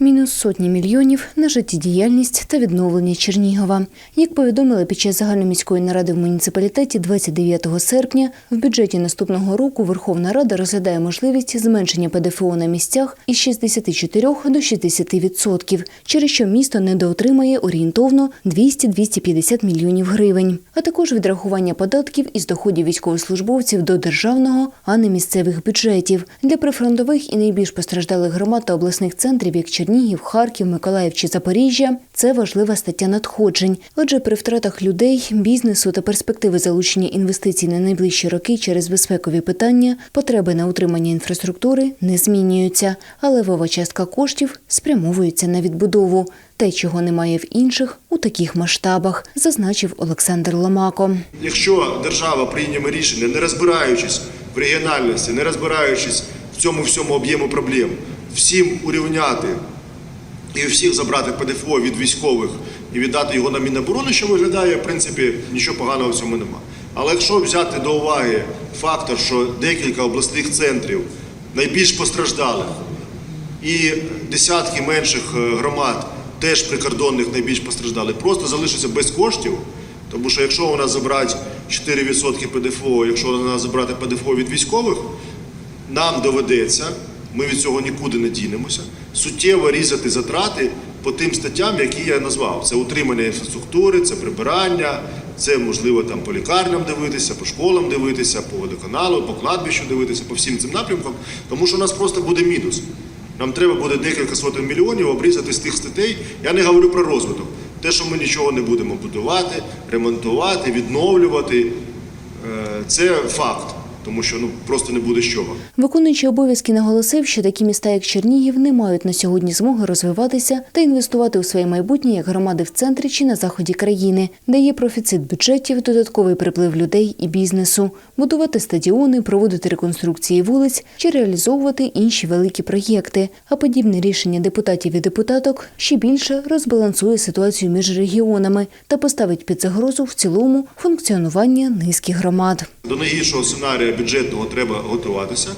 Мінус сотні мільйонів на життєдіяльність та відновлення Чернігова. Як повідомили під час загальноміської наради в муніципалітеті 29 серпня, в бюджеті наступного року Верховна Рада розглядає можливість зменшення ПДФО на місцях із 64 до 60%, через що місто недоотримає орієнтовно 200-250 мільйонів гривень, а також відрахування податків із доходів військовослужбовців до державного, а не місцевих бюджетів. Для прифронтових і найбільш постраждалих громад та обласних центрів, як Чернігів, Харків, Миколаїв чи Запоріжжя, це важлива стаття надходжень. Отже, при втратах людей, бізнесу та перспективи залучення інвестицій на найближчі роки через безпекові питання, потреби на утримання інфраструктури не змінюються, а левова частка коштів спрямовується на відбудову. Те, чого немає в інших у таких масштабах, зазначив Олександр Ломако. Якщо держава прийняме рішення, не розбираючись в регіональності, не розбираючись в цьому всьому об'єму проблем, всім урівняти і всіх забрати ПДФО від військових і віддати його на Міноборони, що виглядає, в принципі, нічого поганого в цьому нема. Але якщо взяти до уваги фактор, що декілька обласних центрів найбільш постраждалих і десятки менших е, громад, теж прикордонних найбільш постраждали, просто залишаться без коштів. Тому що якщо у нас забрати 4% ПДФО, якщо у нас забрати ПДФО від військових, нам доведеться, ми від цього нікуди не дінемося, суттєво різати затрати по тим статтям, які я назвав. Це утримання інфраструктури, це прибирання, це можливо там по лікарням дивитися, по школам дивитися, по водоканалу, по кладбищу дивитися, по всім цим напрямкам, тому що у нас просто буде мінус. Нам треба буде декілька сотень мільйонів обрізати з тих статей. Я не говорю про розвиток. Те, що ми нічого не будемо будувати, ремонтувати, відновлювати, е, це факт, тому що ну просто не буде з чого. Виконуючий обов'язки наголосив, що такі міста, як Чернігів, не мають на сьогодні змоги розвиватися та інвестувати у своє майбутнє як громади в центрі чи на заході країни, де є профіцит бюджетів, додатковий приплив людей і бізнесу, будувати стадіони, проводити реконструкції вулиць чи реалізовувати інші великі проєкти. А подібне рішення депутатів і депутаток ще більше розбалансує ситуацію між регіонами та поставить під загрозу в цілому функціонування низки громад. До найгіршого сценарія бюджетного треба готуватися,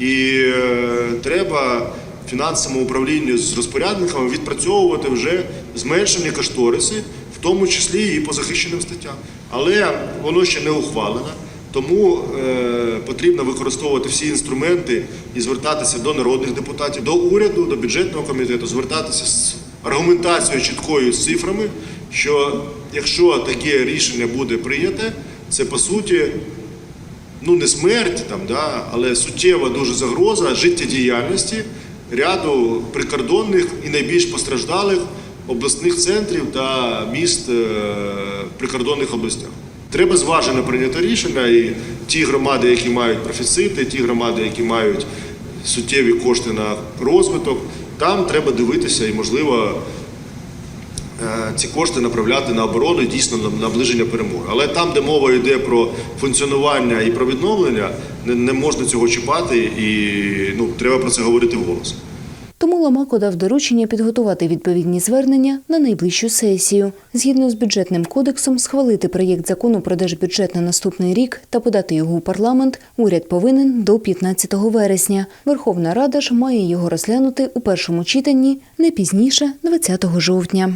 і е, треба фінансовому управлінню з розпорядниками відпрацьовувати вже зменшені кошториси, в тому числі і по захищеним статтям. Але воно ще не ухвалено. Тому е, потрібно використовувати всі інструменти і звертатися до народних депутатів, до уряду, до бюджетного комітету, звертатися з аргументацією чіткою з цифрами, що якщо таке рішення буде прийняте, це по суті ну не смерть там, да, але суттєва дуже загроза життєдіяльності ряду прикордонних і найбільш постраждалих обласних центрів та міст е, в прикордонних областях. Треба зважено прийняти рішення, і ті громади, які мають профіцити, ті громади, які мають суттєві кошти на розвиток, там треба дивитися і, можливо, е, ці кошти направляти на оборону і дійсно на наближення перемоги. Але там, де мова йде про функціонування і про відновлення, не, не можна цього чіпати, і ну, треба про це говорити вголос. Тому Ломако дав доручення підготувати відповідні звернення на найближчу сесію. Згідно з бюджетним кодексом, схвалити проєкт закону про держбюджет на наступний рік та подати його у парламент уряд повинен до 15 вересня. Верховна Рада ж має його розглянути у першому читанні не пізніше 20 жовтня.